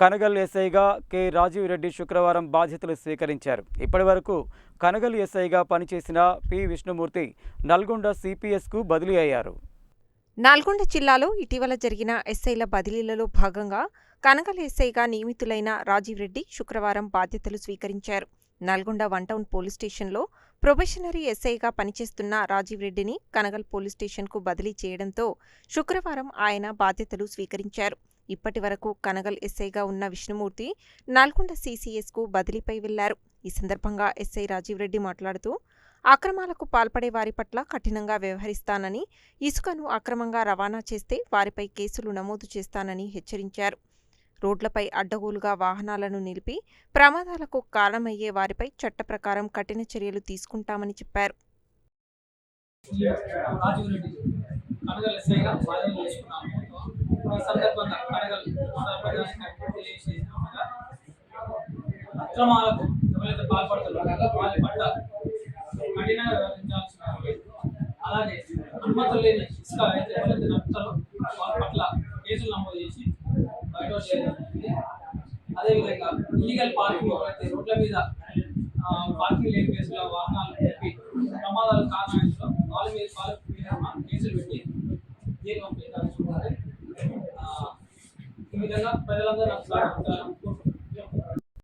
కనగల్ ఎస్ఐగా కె. రాజీవ్ రెడ్డి శుక్రవారం బాధ్యతలు స్వీకరించారు. ఇప్పటి వరకు కనగల్ ఎస్ఐగా పనిచేసిన పి. విష్ణుమూర్తి నల్గొండ సిపిఎస్కు బదిలీ అయ్యారు. నల్గొండ జిల్లాలో ఇటీవల జరిగిన ఎస్ఐల బదిలీలలో భాగంగా కనగల ఎస్ఐగా నియమితులైన రాజీవ్ రెడ్డి శుక్రవారం బాధ్యతలు స్వీకరించారు. నల్గొండ వన్ టౌన్ పోలీస్ స్టేషన్లో ప్రొబేషనరీ ఎస్ఐగా పనిచేస్తున్న రాజీవ్ రెడ్డిని కనగల్ పోలీస్ స్టేషన్కు బదిలీ చేయడంతో శుక్రవారం ఆయన బాధ్యతలు స్వీకరించారు. ఇప్పటి వరకు కనగల్ ఎస్ఐగా ఉన్న విష్ణుమూర్తి నల్గొండ సీసీఎస్కు బదిలీపై వెళ్ళారు. ఈ సందర్భంగా ఎస్ఐ రాజీవ్ రెడ్డి మాట్లాడుతూ అక్రమాలకు పాల్పడే వారి పట్ల కఠినంగా వ్యవహరిస్తానని ఇసుకను అక్రమంగా రవాణా చేస్తే వారిపై కేసులు నమోదు చేస్తానని హెచ్చరించారు. రోడ్లపై అడ్డగోలుగా వాహనాలను నిలిపి ప్రమాదాలకు కారణమయ్యే వారిపై చట్ట ప్రకారం కఠిన చర్యలు తీసుకుంటామని చెప్పారు. రాజీవ్ రెడ్డి సందర్భంగా కనగల్ సర్పంచానికి అక్రమాలకు ఎవరైతే పాల్పడుతున్నారో వాళ్ళ పట్ల కఠినంగా వ్యవహరించాల్సిన అలాగే అనుమతులు లేని ఇసుక అయితే ఎవరైతే నడుపుతారో వాళ్ళ పట్ల కేసులు నమోదు చేసి బయట చేయడం అదేవిధంగా ఇల్లీగల్ పార్కింగ్ ఎవరైతే రోడ్ల మీద పార్కింగ్ లేని ప్లేస్లో వాహనాలు చెప్పి ప్రమాదాలు కారణమైందో వాళ్ళ మీద వాళ్ళ మీద కేసులు పెట్టి దీని పంపించాల్సి ఇది విధంగా ప్రజలందరూ నాకు సహకరిస్తారు